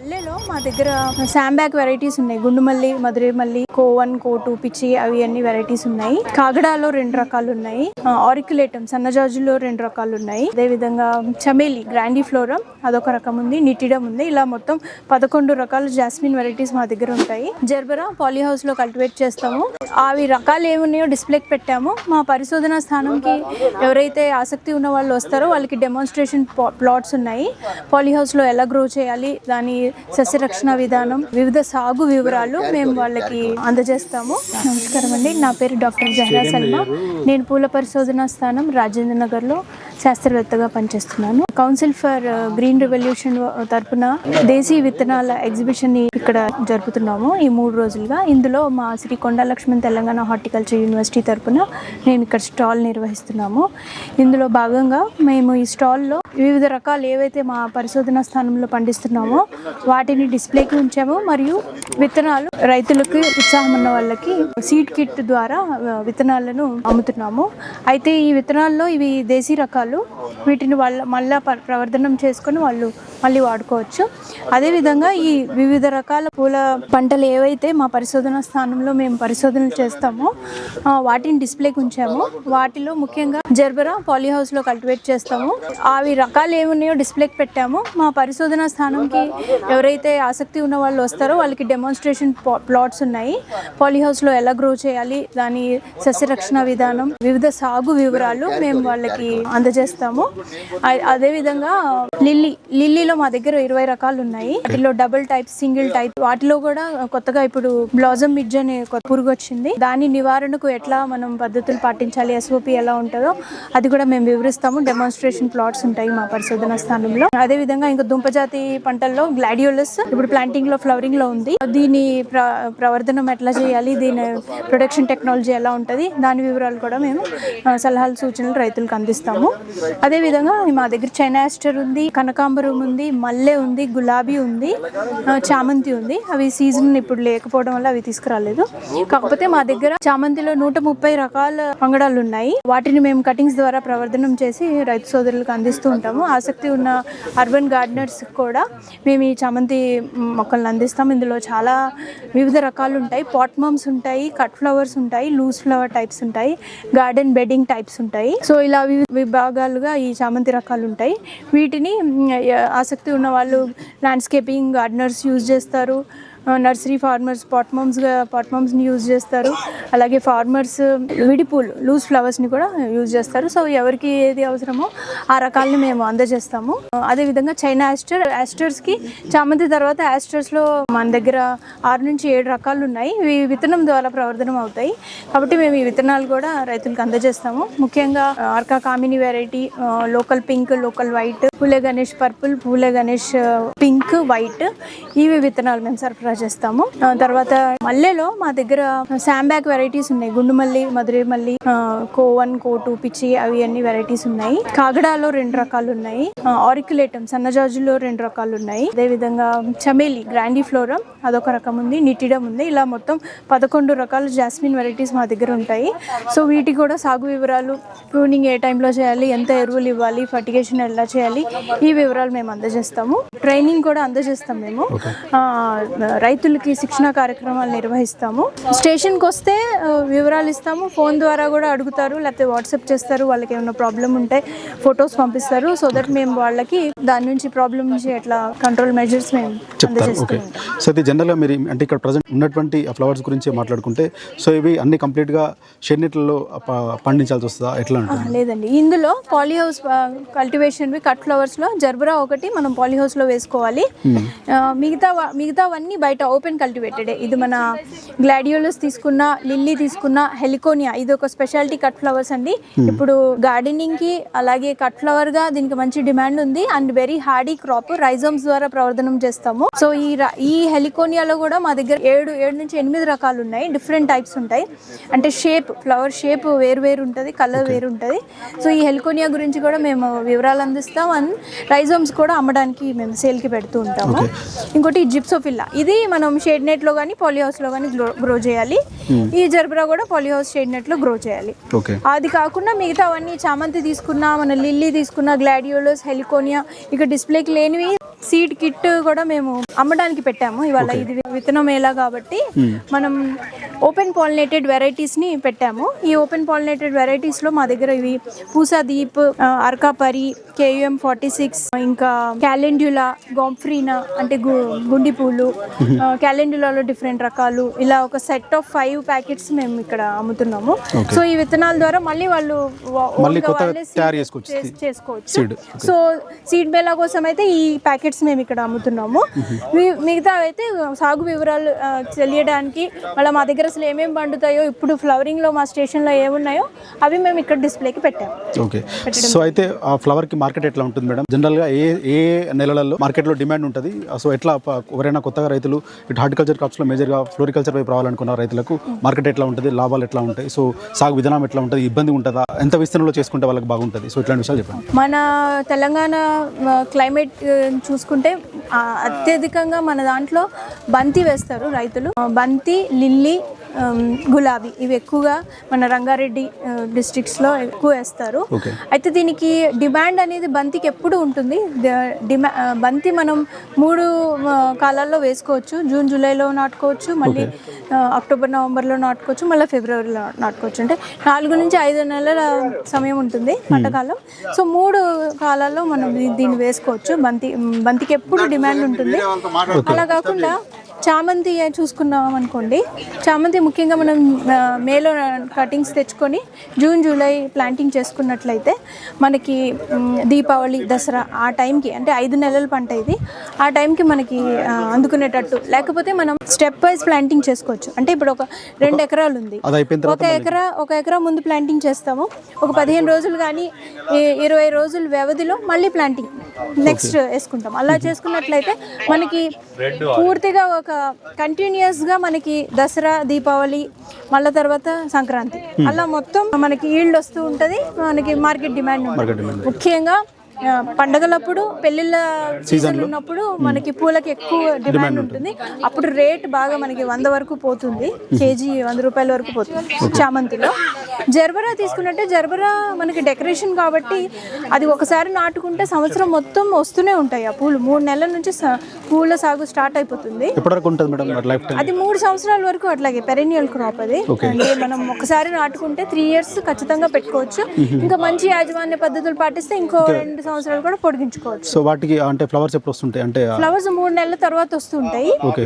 మల్లెలో మా దగ్గర శాంబ్యాక్ వెరైటీస్ ఉన్నాయి. గుండు మల్లి మధురై మల్లి కో వన్ కో టూ పిచ్చి అవి అన్ని వెరైటీస్ ఉన్నాయి. కాగడాలో రెండు రకాలు ఉన్నాయి. ఆరికులేటం సన్నజాజులో రెండు రకాలు ఉన్నాయి. అదే విధంగా చమేలి గ్రాండీ ఫ్లోరం అదొక రకం ఉంది నిటిడం ఉంది. ఇలా మొత్తం పదకొండు రకాల జాస్మిన్ వెరైటీస్ మా దగ్గర ఉంటాయి. జర్బరా పాలీ హౌస్లో కల్టివేట్ చేస్తాము. అవి రకాలు ఏమున్నాయో డిస్ప్లేకి పెట్టాము. మా పరిశోధన స్థానంకి ఎవరైతే ఆసక్తి ఉన్న వాళ్ళు వస్తారో వాళ్ళకి డెమాన్స్ట్రేషన్ ప్లాట్స్ ఉన్నాయి. పాలీ హౌస్లో ఎలా గ్రో చేయాలి దాని సస్యరక్షణ విధానం వివిధ సాగు వివరాలు మేము వాళ్ళకి అందజేస్తాము. నమస్కారం అండి నా పేరు డాక్టర్ జహరా సల్మా. నేను పూల పరిశోధన స్థానం రాజేంద్ర నగర్లో శాస్త్రవేత్తగా పనిచేస్తున్నాను. కౌన్సిల్ ఫర్ గ్రీన్ రెవల్యూషన్ తరపున దేశీ విత్తనాల ఎగ్జిబిషన్ ఇక్కడ జరుపుతున్నాము. ఈ మూడు రోజులుగా. ఇందులో మా శ్రీ కొండా లక్ష్మణ్ తెలంగాణ హార్టికల్చర్ యూనివర్సిటీ తరపున మేము ఇక్కడ స్టాల్ నిర్వహిస్తున్నాము. ఇందులో భాగంగా మేము ఈ స్టాల్లో వివిధ రకాలు ఏవైతే మా పరిశోధన స్థానంలో పండిస్తున్నామో వాటిని డిస్ప్లేకి ఉంచాము. మరియు విత్తనాలు రైతులకు ఉత్సాహం ఉన్న వాళ్ళకి సీడ్ కిట్ ద్వారా uh, విత్తనాలను అమ్ముతున్నాము. అయితే ఈ విత్తనాల్లో ఇవి దేశీ రకాలు వీటిని వాళ్ళ మళ్ళా ప్రవర్ధనం చేసుకొని వాళ్ళు మళ్ళీ వాడుకోవచ్చు. అదేవిధంగా ఈ వివిధ రకాల పూల పంటలు ఏవైతే మా పరిశోధన స్థానంలో మేము పరిశోధనలు చేస్తామో వాటిని డిస్ప్లేకి ఉంచాము వాటిలో ముఖ్యంగా జర్బరా పాలీహౌస్లో కల్టివేట్ చేస్తాము. అవి రకాలు ఏమున్నాయో డిస్ప్లేకి పెట్టాము. మా పరిశోధన స్థానంకి ఎవరైతే ఆసక్తి ఉన్న వాళ్ళు వస్తారో వాళ్ళకి డెమాన్స్ట్రేషన్ ప్లాట్స్ ఉన్నాయి. పాలీహౌస్లో ఎలా గ్రో చేయాలి దాని సస్యరక్షణ విధానం వివిధ సాగు వివరాలు మేము వాళ్ళకి అందజేస్తాము. అదేవిధంగా లిల్లీ లిల్లీలో మా దగ్గర ఇరవై రకాలు ఉన్నాయి వాటిలో డబుల్ టైప్ సింగిల్ టైప్. వాటిలో కూడా కొత్తగా ఇప్పుడు బ్లాజమ్ మిడ్జ్ అనే పురుగు వచ్చింది దాని నివారణకు ఎట్లా మనం పద్ధతులు పాటించాలి ఎస్ఓపి ఎలా ఉంటుందో అది కూడా మేము వివరిస్తాము. డెమాన్స్ట్రేషన్ ప్లాట్స్ ఉంటాయి మా పరిశోధన స్థానంలో. అదే విధంగా ఇంకా దుంపజాతి పంటల్లో గ్లాడియోలస్ ఇప్పుడు ప్లాంటింగ్లో ఫ్లవరింగ్లో ఉంది. దీని ప్ర ప్రవర్ధనం ఎట్లా చేయాలి దీని ప్రొడక్షన్ టెక్నాలజీ ఎలా ఉంటుంది దాని వివరాలు కూడా మేము సలహాలు సూచనలు రైతులకు అందిస్తాము. అదే విధంగా మా దగ్గర చైనా ఆస్టర్ ఉంది కనకాంబరం ఉంది మల్లె ఉంది గులాబీ ఉంది చామంతి ఉంది. అవి సీజన్ ఇప్పుడు లేకపోవడం వల్ల అవి తీసుకురాలేదు. కాకపోతే మా దగ్గర చామంతిలో నూట ముప్పై రకాల పంగడాలు ఉన్నాయి. వాటిని మేము కటింగ్స్ ద్వారా ప్రవర్ధనం చేసి రైతు సోదరులకు అందిస్తూ ఉంటాము. ఆసక్తి ఉన్న అర్బన్ గార్డెనర్స్ కూడా మేము ఈ చామంతి మొక్కలను అందిస్తాం ఇందులో చాలా వివిధ రకాలు ఉంటాయి. పాట్ మమ్స్ ఉంటాయి కట్ ఫ్లవర్స్ ఉంటాయి లూజ్ ఫ్లవర్ టైప్స్ ఉంటాయి గార్డెన్ బెడ్డింగ్ టైప్స్ ఉంటాయి. సో ఇలా విభాగాలుగా ఈ చామంతి రకాలు ఉంటాయి. వీటిని ఆసక్తి ఉన్న వాళ్ళు ల్యాండ్స్కేపింగ్ గార్డెనర్స్ యూజ్ చేస్తారు. నర్సరీ ఫార్మర్స్ పాట్మమ్స్గా పాట్మమ్స్ని యూజ్ చేస్తారు. అలాగే ఫార్మర్స్ విడిపూలు లూజ్ ఫ్లవర్స్ని కూడా యూజ్ చేస్తారు. సో ఎవరికి ఏది అవసరమో ఆ రకాలని మేము అందజేస్తాము. అదేవిధంగా చైనా యాస్టర్ యాస్టర్స్కి చామంతి తర్వాత యాస్టర్స్లో మన దగ్గర ఆరు నుంచి ఏడు రకాలు ఉన్నాయి. ఇవి విత్తనం ద్వారా ప్రవర్ధనం అవుతాయి. కాబట్టి మేము ఈ విత్తనాలు కూడా రైతులకు అందజేస్తాము. ముఖ్యంగా Arka Kamini variety local pink local white Phule Ganesh purple Phule Ganesh pink white ఇవి విత్తనాలు మేము సరఫరా చేస్తాము. ఆ, తర్వాత మల్లెలో మా దగ్గర శాంబ్యాక్ వెరైటీస్ ఉన్నాయి. గుండు మల్లి మధురై మల్లి కో వన్ కో టూ పిచ్చి అవి అన్ని వెరైటీస్ ఉన్నాయి. కాగడాలో రెండు రకాలు ఉన్నాయి. ఆరికులేటం సన్నజాజులో రెండు రకాలు ఉన్నాయి. అదే విధంగా చమేలి గ్రాండీ ఫ్లోరం అదొక రకం ఉంది. నిటిడం ఉంది. ఇలా మొత్తం పదకొండు రకాల జాస్మిన్ వెరైటీస్ మా దగ్గర ఉంటాయి. సో వీటి కూడా సాగు వివరాలు ప్రూనింగ్ ఏ టైంలో చేయాలి ఎంత ఎరువులు ఇవ్వాలి ఫర్టిగేషన్ ఎలా చేయాలి ఈ వివరాలు మేము అందజేస్తాము. ట్రైనింగ్ కూడా అందజేస్తాం మేము. రైతులకి శిక్షణ కార్యక్రమాలు నిర్వహిస్తాము. స్టేషన్కి వస్తే వివరాలు ఇస్తాము. ఫోన్ ద్వారా కూడా అడుగుతారు లేకపోతే వాట్సాప్ చేస్తారు. వాళ్ళకి ఏమైనా ప్రాబ్లం ఉంటే ఫొటోస్ పంపిస్తారు. సో దట్ మేము వాళ్ళకి దాని నుంచి ప్రాబ్లం నుంచి ఎట్లా కంట్రోల్ మెజర్స్ మేము చెప్తారు ఓకే. సో ఇది జనరల్గా మీరు అంటే ఇక్కడ ప్రజెంట్ ఉన్నటువంటి ఫ్లవర్స్ గురించి మాట్లాడుకుంటే సో ఇవి అన్ని కంప్లీట్గా షెడ్ పండించాల్సి వస్తుందా? ఎట్లా ఉంటుంది లేదండి. ఇందులో పాలీ హౌస్ కల్టివేషన్ జర్బరా కట్లో జర్బరా ఒకటి మనం పాలీ హౌస్లో వేసుకోవాలి మిగతా మిగతావన్నీ బయట ఓపెన్ కల్టివేటెడ్. ఇది మన గ్లాడియోలస్ తీసుకున్న లిల్లీ తీసుకున్న హెలికోనియా. ఇది ఒక స్పెషాలిటీ కట్ ఫ్లవర్స్ అండి. ఇప్పుడు గార్డెనింగ్కి అలాగే కట్ ఫ్లవర్గా దీనికి మంచి డిమాండ్ ఉంది. And very hardy crop rhizomes ద్వారా ప్రవర్ధనం చేస్తాము. సో ఈ ఈ హెలికోనియాలో కూడా మా దగ్గర ఏడు ఏడు నుంచి ఎనిమిది రకాలు ఉన్నాయి డిఫరెంట్ టైప్స్ ఉంటాయి. అంటే షేప్ ఫ్లవర్ షేప్ వేరు వేరు ఉంటుంది కలర్ వేరు ఉంటుంది. సో ఈ హెలికోనియా గురించి కూడా మేము వివరాలు అందిస్తాం. అండ్ రైజోమ్స్ కూడా అమ్మడానికి మేము సేల్కి పెడుతూ ఉంటాము. ఇంకోటి జిప్సోఫిల్లా. ఇది మనం షేడ్ నెట్లో కానీ పాలీ హౌస్లో కానీ గ్రో చేయాలి. ఈ జర్బరా కూడా పాలీ హౌస్ షేడ్ నెట్లో గ్రో చేయాలి. అది కాకుండా మిగతావన్నీ చామంతి తీసుకున్నా మన లిల్లీ తీసుకున్న గ్లాడియోలస్ హెలికోనియా ఇక డిస్ప్లేకి లేనివి సీడ్ కిట్ కూడా మేము అమ్మడానికి పెట్టాము. ఇవాళ ఇది విత్తనం మేళా కాబట్టి మనం ఓపెన్ పాలినేటెడ్ వెరైటీస్ని పెట్టాము. ఈ ఓపెన్ పాలినేటెడ్ వెరైటీస్లో మా దగ్గర ఇవి Pusa Deep Arkapari KUM forty six ఇంకా క్యాలెండ్యులా గోంఫ్రీనా అంటే గుండి పూలు క్యాలెండ్యులాలో డిఫరెంట్ రకాలు. ఇలా ఒక సెట్ ఆఫ్ ఫైవ్ ప్యాకెట్స్ మేము ఇక్కడ అమ్ముతున్నాము. సో ఈ విత్తనాల ద్వారా మళ్ళీ వాళ్ళు చేసుకోవచ్చు. సో సీడ్ బేలా కోసం అయితే ఈ ప్యాకెట్స్ మేము ఇక్కడ అమ్ముతున్నాము. మిగతా అయితే సాగు వివరాలు తెలియడానికి మళ్ళీ మా దగ్గర అసలు ఏమేమి పండుతాయో ఇప్పుడు ఫ్లవరింగ్లో మా స్టేషన్లో ఏమున్నాయో అవి మేము ఇక్కడ డిస్ప్లేకి పెట్టాము. ఓకే. సో అయితే ఆ ఫ్లవర్కి మార్కెట్ ఎట్లా ఉంటుంది మేడం? జనరల్గా ఏ ఏ నెలలలో మార్కెట్లో డిమాండ్ ఉంటుంది? సో ఎట్లా ఎవరైనా కొత్తగా రైతులు ఇటు హార్టికల్చర్ క్రాప్స్లో మేజర్గా ఫ్లోరికల్చర్ వైపు రావాలనుకున్న రైతులకు మార్కెట్ ఎట్లా ఉంటుంది? లాభాలు ఎట్లా ఉంటాయి? సో సాగు విధానం ఎట్లా ఉంటుంది? ఇబ్బంది ఉంటుందా? ఎంత విస్తీర్ణంలో చేసుకుంటే వాళ్ళకి బాగుంటుంది? సో ఇట్లాంటి విషయాలు చెప్పండి. మన తెలంగాణ క్లైమేట్ ఆ, చూసుకుంటే అత్యధికంగా మన దాంట్లో బంతి వేస్తారు రైతులు. బంతి లిల్లీ గులాబీ ఇవి ఎక్కువగా మన రంగారెడ్డి ఆ, districts లో ఎక్కువ వేస్తారు. అయితే దీనికి డిమాండ్ అనేది బంతికి ఎప్పుడు ఉంటుంది? డిమా బంతి మనం మూడు కాలాల్లో వేసుకోవచ్చు. జూన్ జూలైలో నాటుకోవచ్చు. మళ్ళీ అక్టోబర్ నవంబర్లో నాటుకోవచ్చు. మళ్ళీ ఫిబ్రవరిలో నాటుకోవచ్చు. అంటే నాలుగు నుంచి ఐదు నెలల సమయం ఉంటుంది పంటకాలం. సో మూడు కాలాల్లో మనం దీన్ని వేసుకోవచ్చు. బంతి బంతికి ఎప్పుడు డిమాండ్ ఉంటుంది. అలా కాకుండా చామంతి చూసుకున్నాం అనుకోండి. చామంతి ముఖ్యంగా మనం మేలో కటింగ్స్ తెచ్చుకొని జూన్ జూలై ప్లాంటింగ్ చేసుకున్నట్లయితే మనకి దీపావళి దసరా ఆ టైంకి అంటే ఐదు నెలల పంట ఇది. ఆ టైంకి మనకి అందుకునేటట్టు. లేకపోతే మనం స్టెప్ వైజ్ ప్లాంటింగ్ చేసుకోవచ్చు. అంటే ఇప్పుడు ఒక రెండు ఎకరాలు ఉంది. అది అయిపోయిన తర్వాత ఒక ఎకరా ఒక ఎకరా ముందు ప్లాంటింగ్ చేస్తాము. ఒక పదిహేను రోజులు కానీ ఇరవై రోజుల వ్యవధిలో మళ్ళీ ప్లాంటింగ్ నెక్స్ట్ వేసుకుంటాం. అలా చేసుకున్నట్లయితే మనకి పూర్తిగా ఒక కంటిన్యూస్గా మనకి దసరా దీపావళి మళ్ళా తర్వాత సంక్రాంతి. అలా మొత్తం మనకి ఈల్డ్ వస్తూ ఉంటది. మనకి మార్కెట్ డిమాండ్. ముఖ్యంగా పండగలప్పుడు పెళ్ళిళ్ళ సీజన్ ఉన్నప్పుడు మనకి పూలకి ఎక్కువ డిమాండ్ ఉంటుంది. అప్పుడు రేట్ బాగా మనకి వంద వరకు పోతుంది. కేజీ వంద రూపాయల వరకు పోతుంది చామంతిలో. జర్బరా తీసుకున్నట్టే జర్బరా మనకి డెకరేషన్ కాబట్టి అది ఒకసారి నాటుకుంటే సంవత్సరం మొత్తం వస్తూనే ఉంటాయి ఆ పూలు. మూడు నెలల నుంచి పూల సాగు స్టార్ట్ అయిపోతుంది. అది మూడు సంవత్సరాల వరకు అట్లాగే పెరెనియల్ క్రాప్ అది. అంటే మనం ఒకసారి నాటుకుంటే త్రీ ఇయర్స్ ఖచ్చితంగా పెట్టుకోవచ్చు. ఇంకా మంచి యాజమాన్య పద్ధతులు పాటిస్తే ఇంకో రెండు సంవత్సరాలు కూడా పొడిగించుకోవచ్చు. సో వాటికి అంటే ఫ్లవర్స్ ఎప్పుడు వస్తుంటాయి? అంటే ఫ్లవర్స్ మూడు నెలల తర్వాత వస్తుంటాయి. ఓకే.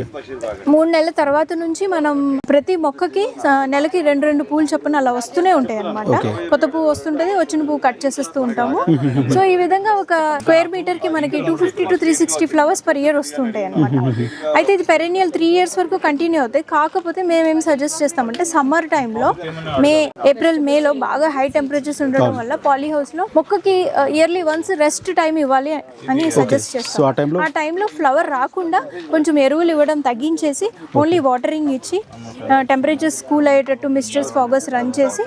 మూడు నెలల తర్వాత నుంచి మనం ప్రతి మొక్కకి నెలకి రెండు రెండు పూలు చొప్పున అలా వస్తూనే ఉంటాయి అన్నమాట కొత్త పువ్వు వస్తుంటది వచ్చిన పువ్వు కట్ చేసేస్తూ ఉంటాము. సో ఈ విధంగా ఒక స్క్వేర్ మీటర్కి మనకి two fifty to three sixty flowers per year వస్తుంటాయి అనమాట అయితే ఇది పెరెనియల్ త్రీ ఇయర్స్ వరకు కంటిన్యూ అవుతాయి. కాకపోతే మేము సజెస్ట్ చేస్తామంటే సమ్మర్ టైంలో మే ఏప్రిల్ మేలో బాగా హై టెంపరేచర్స్ ఉండడం వల్ల పాలీ హౌస్లో మొక్కకి ఇయర్లీ వన్స్ రెస్ట్ టైం ఇవ్వాలి అని సజెస్ట్ సో చేస్తాం ఆ టైంలో ఫ్లవర్ రాకుండా కొంచెం ఎరువులు ఇవ్వడం తగ్గించేసి ఓన్లీ వాటరింగ్ ఇచ్చి టెంపరేచర్స్ కూల్ అయ్యేటట్టు మిస్టర్స్ ఫాగస్ రన్ చేసి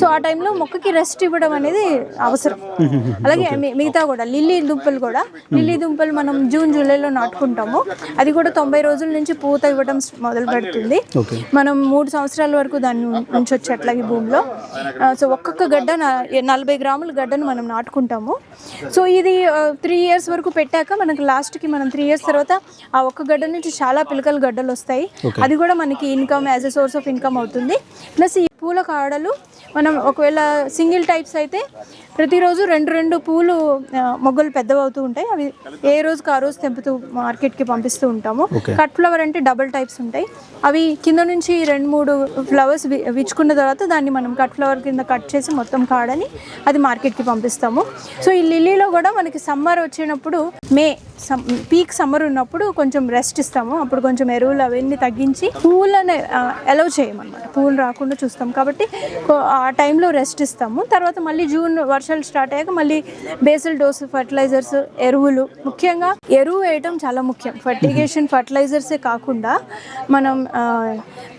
సో ఆ టైంలో మొక్కకి రెస్ట్ ఇవ్వడం అనేది అవసరం. అలాగే మిగతా కూడా లిల్లీ దుంపలు కూడా లిల్లీ దుంపలు మనం జూన్ జూలైలో నాటుకుంటాము. అది కూడా తొంభై రోజుల నుంచి పూత ఇవ్వడం మొదలు పెడుతుంది. మనం మూడు సంవత్సరాల వరకు దాన్ని ఉంచొచ్చు అట్లాగే భూమిలో. సో ఒక్కొక్క గడ్డ నలభై గ్రాముల గడ్డను మనం నాటుకుంటాము. సో ఇది త్రీ ఇయర్స్ వరకు పెట్టాక మనకు లాస్ట్కి మనం త్రీ ఇయర్స్ తర్వాత ఆ ఒక్క గడ్డ నుంచి చాలా పిలకల గడ్డలు వస్తాయి. అది కూడా మనకి income as a source of income అవుతుంది. ప్లస్ ఈ పూల కాడలు మనం ఒకవేళ సింగిల్ టైప్స్ అయితే ప్రతిరోజు రెండు రెండు పూలు మొగ్గలు పెద్దవవుతూ ఉంటాయి. అవి ఏ రోజుకి ఆ రోజు తెంపుతూ మార్కెట్కి పంపిస్తూ ఉంటాము. కట్ ఫ్లవర్ అంటే డబుల్ టైప్స్ ఉంటాయి. అవి కింద నుంచి రెండు మూడు ఫ్లవర్స్ వి- విచ్చుకున్న తర్వాత దాన్ని మనం కట్ ఫ్లవర్ కింద కట్ చేసి మొత్తం కాడని అది మార్కెట్కి పంపిస్తాము. సో ఈ లిల్లీలో కూడా మనకి సమ్మర్ వచ్చినప్పుడు మే పీక్ సమ్మర్ ఉన్నప్పుడు కొంచెం రెస్ట్ ఇస్తాము. అప్పుడు కొంచెం ఎరువులు అవన్నీ తగ్గించి పూలను అలౌ చేయమన్నమాట. పూలు రాకుండా చూస్తాం. కాబట్టి ఆ టైంలో రెస్ట్ ఇస్తాము. తర్వాత మళ్ళీ జూన్ వర్షాలు స్టార్ట్ అయ్యాక మళ్ళీ బేసల్ డోస్ ఫర్టిలైజర్స్ ఎరువులు. ముఖ్యంగా ఎరువు వేయటం చాలా ముఖ్యం. ఫర్టిగేషన్ ఫర్టిలైజర్సే కాకుండా మనం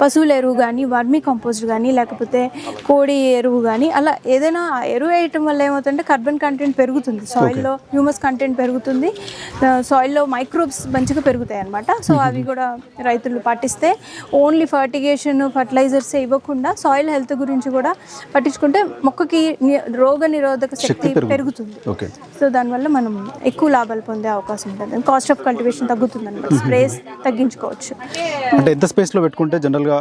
పశువుల ఎరువు కానీ వర్మీ కంపోస్ట్ కానీ లేకపోతే కోడి ఎరువు కానీ అలా ఏదైనా ఎరువు వేయటం వల్ల ఏమవుతుందంటే కార్బన్ కంటెంట్ పెరుగుతుంది. సాయిల్లో హ్యూమస్ కంటెంట్ పెరుగుతుంది. సాయిల్లో మైక్రోబ్స్ మంచిగా పెరుగుతాయి అనమాట సో అవి కూడా రైతులు పాటిస్తే ఓన్లీ ఫర్టిగేషన్ ఫర్టిలైజర్సే ఇవ్వకుండా సాయిల్ హెల్త్ గురించి కూడా పట్టించుకుంటే మొక్కకి రోగ నిరోధక శక్తి పెరుగుతుంది. సో దానివల్ల మనం ఎక్కువ లాభాలు పొందే అవకాశం ఉంటుంది. కాస్ట్ ఆఫ్ కల్టివేషన్ తగ్గుతుంది అనమాట స్ప్రేస్ తగ్గించుకోవచ్చు. అంటే ఎంత స్పేస్లో పెట్టుకుంటే జనరల్గా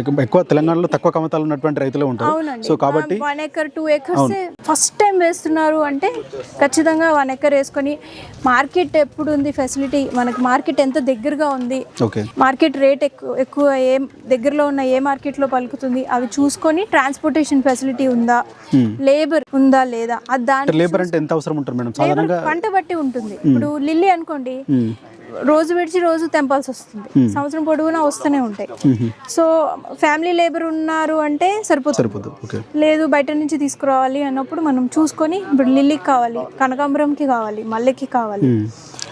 ఎక్కువ తెలంగాణలో తక్కువ కమతాలు ఉన్నటువంటి రైతులే ఉంటారు. అవునండి. సో కాబట్టి one acre two acres first time వేస్తున్నారు అంటే ఖచ్చితంగా వన్ ఎకర్ వేసుకొని మార్కెట్ ఎప్పుడు ఉంది ఫెసిలిటీ మనకి మార్కెట్ ఎంత దగ్గరగా ఉంది? మార్కెట్ రేట్ ఎక్కువ ఎక్కువ ఏ దగ్గరలో ఉన్న ఏ మార్కెట్లో పలుకుతుంది? అవి చూసుకొని ట్రాన్స్పోర్టేషన్ ఫెసిలిటీ ఉందా? లేబర్ ఉందా లేదా? అది దాని లేబర్ అంటే ఎంత అవసరం ఉంటారు మేడం? సాధారణంగా పంట బట్టి ఉంటుంది. ఇప్పుడు లిల్లీ అనుకోండి రోజు విడిచి రోజు తెంపాల్సి వస్తుంది. సంవత్సరం పొడవునా వస్తూనే ఉంటాయి. సో ఫ్యామిలీ లేబర్ ఉన్నారు అంటే సరిపోతుంది. సరిపోదు లేదు బయట నుంచి తీసుకురావాలి అన్నప్పుడు మనం చూసుకొని ఇప్పుడు లిల్లీకి కావాలి కనకాంబరంకి కావాలి మల్లెకి కావాలి.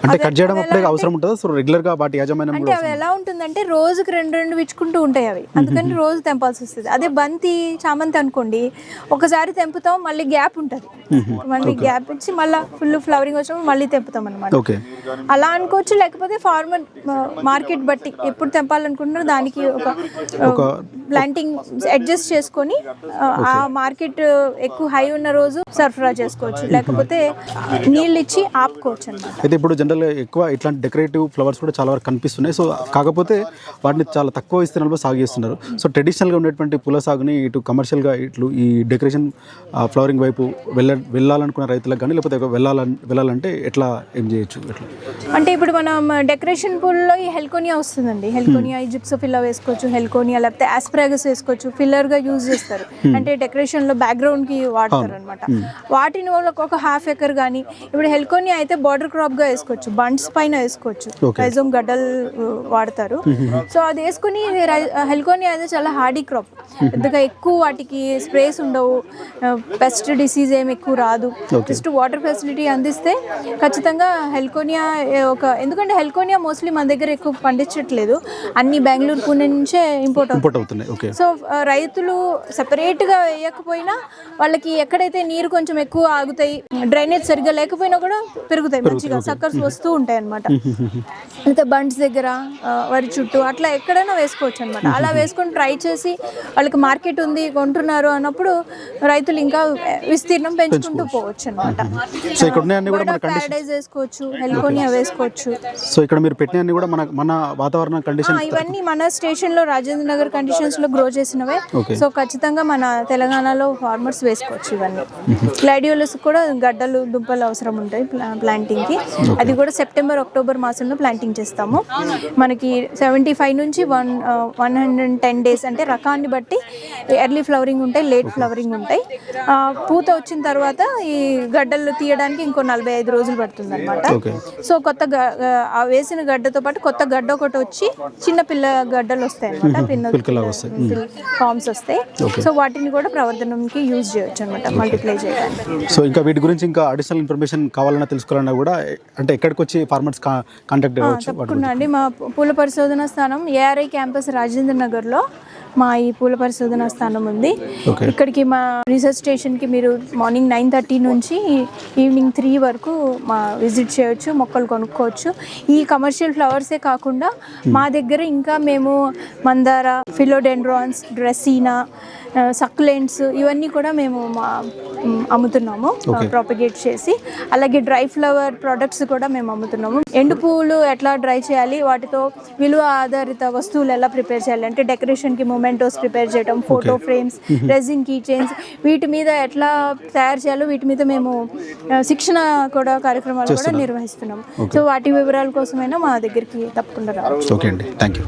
అంటే కట్ చేయడం అప్పుడే అవసరం ఉంటుందా సో రెగ్యులర్గా వాటి యాజమాన్యం అంటే అవి ఎలా ఉంటుందంటే రోజుకి రెండు రెండు విచ్చుకుంటూ ఉంటాయి అవి. అందుకని రోజు తెంపాల్సి వస్తుంది. అదే బంతి చామంతి అనుకోండి ఒకసారి తెంపుతాం మళ్ళీ గ్యాప్ ఉంటుంది. మళ్ళీ గ్యాప్ ఇచ్చి మళ్ళీ ఫుల్ ఫ్లవరింగ్ వచ్చినప్పుడు మళ్ళీ తెంపుతాం అనమాట ఓకే అలా అనుకోవచ్చు లేకపోతే ఫార్మర్ మార్కెట్ బట్టి ఎప్పుడు తెంపాలనుకుంటున్నారో దానికి ఒక ప్లాంటింగ్ అడ్జస్ట్ చేసుకొని ఆ, మార్కెట్ ఎక్కువ హై ఉన్న రోజు సరఫరా చేసుకోవచ్చు. లేకపోతే నీళ్ళు ఇచ్చి ఆపుకోవచ్చు అనమాట ఇప్పుడు జనరల్గా ఎక్కువ ఇట్లాంటి డెకరేటివ్ ఫ్లవర్స్ కూడా చాలా వరకు కనిపిస్తున్నాయి. సో కాకపోతే వాటిని చాలా తక్కువ విస్తీర్ణంలో సాగు చేస్తున్నారు. సో ట్రెడిషనల్గా ఉండేటువంటి పూల సాగుని ఇటు కమర్షియల్గా ఇట్లు ఈ డెకరేషన్ ఫ్లవరింగ్ వైపు వెళ్ళ వెళ్ళాలనుకున్న రైతులకు కానీ లేకపోతే వెళ్ళాలని వెళ్ళాలంటే ఎట్లా ఏం చేయొచ్చు? ఎట్లా? అంటే ఇప్పుడు మనం డెకరేషన్ పూల్లో ఈ హెల్కోనియా వస్తుందండి. హెల్కోనియా ఈ జిప్సోఫిల్లా వేసుకోవచ్చు హెల్కోనియా లేకపోతే ఆస్ప్రాగస్ వేసుకోవచ్చు ఫిల్లర్గా యూజ్ చేస్తారు. అంటే డెకరేషన్లో బ్యాక్గ్రౌండ్కి వాడతారు అనమాట వాటిని వాళ్ళకి ఒక హాఫ్ ఎకర్ కానీ ఇప్పుడు హెల్కోనియా అయితే బార్డర్ క్రాప్గా వేసుకోవచ్చు. బండ్స్ పైన వేసుకోవచ్చు. రైజోమ్ గడ్డలు వాడతారు. సో అది వేసుకుని హెల్కోనియా అయితే చాలా హార్డీ క్రాప్. పెద్దగా ఎక్కువ వాటికి స్ప్రేస్ ఉండవు. పెస్ట్ డిసీజ్ ఏమి ఎక్కువ రాదు. జస్ట్ వాటర్ ఫెసిలిటీ అందిస్తే ఖచ్చితంగా హెల్కోనియా ఒక ఎందుకంటే హెల్కోనియా మోస్ట్లీ మన దగ్గర ఎక్కువ పండించట్లేదు. అన్ని బెంగళూరు పూణె నుంచే ఇంపోర్ట్ అవుతున్నాయి. సో రైతులు సెపరేట్గా వేయకపోయినా వాళ్ళకి ఎక్కడైతే నీరు కొంచెం ఎక్కువ ఆగుతాయి డ్రైనేజ్ సరిగ్గా లేకపోయినా కూడా పెరుగుతాయి. మంచిగా సక్కర్స్ వస్తూ ఉంటాయి అనమాట అయితే బండ్స్ దగ్గర వరి చుట్టూ అట్లా ఎక్కడైనా వేసుకోవచ్చు అనమాట అలా వేసుకొని ట్రై చేసి వాళ్ళకి మార్కెట్ ఉంది కొంటున్నారు అన్నప్పుడు రైతులు ఇంకా విస్తీర్ణం పెంచుకుంటూ పోవచ్చు అనమాట ప్యారడైజ్ వేసుకోవచ్చు హెల్కోనియా వేసుకోవచ్చు. సో ఇక్కడ మీరు పెట్టినవన్నీ కూడా మన మన వాతావరణ కండిషన్ ఇవన్నీ మన స్టేషన్లో రాజేంద్ర నగర్ కండిషన్స్లో గ్రో చేసినవే. సో ఖచ్చితంగా మన తెలంగాణలో ఫార్మర్స్ వేసుకోవచ్చు ఇవన్నీ. గ్లాడియోలస్ కూడా గడ్డలు దుంపలు అవసరం ఉంటాయి ప్లాంటింగ్కి. అది కూడా సెప్టెంబర్ అక్టోబర్ మాసంలో ప్లాంటింగ్ చేస్తాము. మనకి సెవెంటీ ఫైవ్ నుంచి one one hundred ten days అంటే రకాన్ని బట్టి ఎర్లీ ఫ్లవరింగ్ ఉంటాయి లేట్ ఫ్లవరింగ్ ఉంటాయి. పూత వచ్చిన తర్వాత ఈ గడ్డలు తీయడానికి ఇంకో నలభై ఐదు రోజులు పడుతుంది అనమాట సో కొత్త వేసిన గడ్డతో పాటు కొత్త గడ్డ ఒకటి వచ్చి చిన్న పిల్ల గడ్డలు వస్తాయి అనమాట వస్తాయి. ఫార్మ్స్ వస్తాయి. సో వాటిని కూడా ప్రవర్ధనంకి యూజ్ చేయొచ్చు అనమాట మల్టిప్లై చేయడానికి. సో ఇంకా వీటి గురించి ఇంకా అడిషనల్ ఇన్ఫర్మేషన్ కావాలన్నా తెలుసుకోవాలన్నా కూడా అంటే ఎక్కడికి వచ్చి ఫార్మర్స్ కాంటాక్ట్ అవ్వచ్చు? అండి. మా పూల పరిశోధన స్థానం ఏఆర్ఐ క్యాంపస్ రాజేంద్ర నగర్లో మా ఈ పూల పరిశోధన స్థానం ఉంది. ఇక్కడికి మా రీసెర్చ్ స్టేషన్కి మీరు మార్నింగ్ నైన్ థర్టీ నుంచి ఈవినింగ్ త్రీ వరకు మా విజిట్ చేయొచ్చు మొక్కలు కొనుక్కోవచ్చు. ఈ కమర్షియల్ ఫ్లవర్సే కాకుండా మా దగ్గర ఇంకా మేము మందార ఫిలోడెండ్రాన్స్ డ్రెస్సీనా సక్లెంట్స్ ఇవన్నీ కూడా మేము అమ్ముతున్నాము ప్రాపగేట్ చేసి. అలాగే డ్రై ఫ్లవర్ ప్రొడక్ట్స్ కూడా మేము అమ్ముతున్నాము. ఎండు పువ్వులు ఎట్లా డ్రై చేయాలి వాటితో విలువ ఆధారిత వస్తువులు ఎలా ప్రిపేర్ చేయాలి అంటే డెకరేషన్కి మొమెంటోస్ ప్రిపేర్ చేయడం photo frames resin key chains వీటి మీద ఎట్లా తయారు చేయాలో వీటి మీద మేము శిక్షణ కూడా కార్యక్రమాలు కూడా నిర్వహిస్తున్నాము సో వాటి వివరాల కోసమైనా మా దగ్గరికి తప్పకుండా రావచ్చు. ఓకే అండి. Thank you